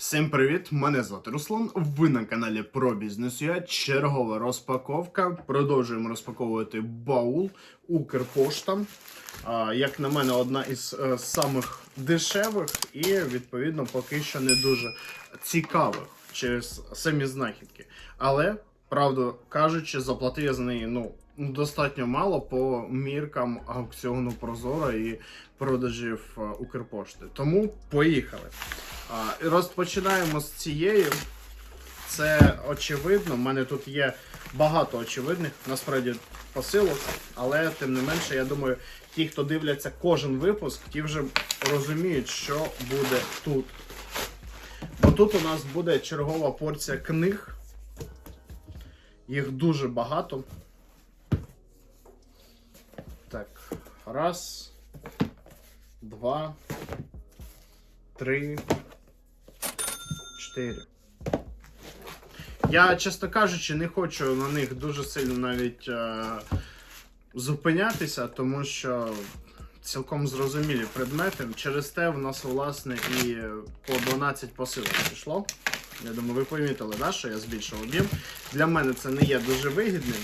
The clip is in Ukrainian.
Всім привіт! Мене звати Руслан. Ви на каналі про бізнес. Я чергова розпаковка. Продовжуємо розпаковувати баул Укрпошта. Як на мене, одна із е, самих дешевих і відповідно поки що не дуже цікавих через самі знахідки. Але правду кажучи, заплатив я за неї ну достатньо мало по міркам аукціону Прозора і продажів е, Укрпошти. Тому поїхали. Розпочинаємо з цієї. Це очевидно. У мене тут є багато очевидних насправді посилок, але тим не менше, я думаю, ті, хто дивляться кожен випуск, ті вже розуміють, що буде тут. Бо тут у нас буде чергова порція книг. Їх дуже багато. Так, раз, два, три, чотири. Я, чесно кажучи, не хочу на них дуже сильно навіть е, зупинятися, тому що цілком зрозумілі предмети. Через те в нас, власне, і по 12 посилок пішло. Я думаю, ви помітили, да, що я збільшив об'єм. Для мене це не є дуже вигідним,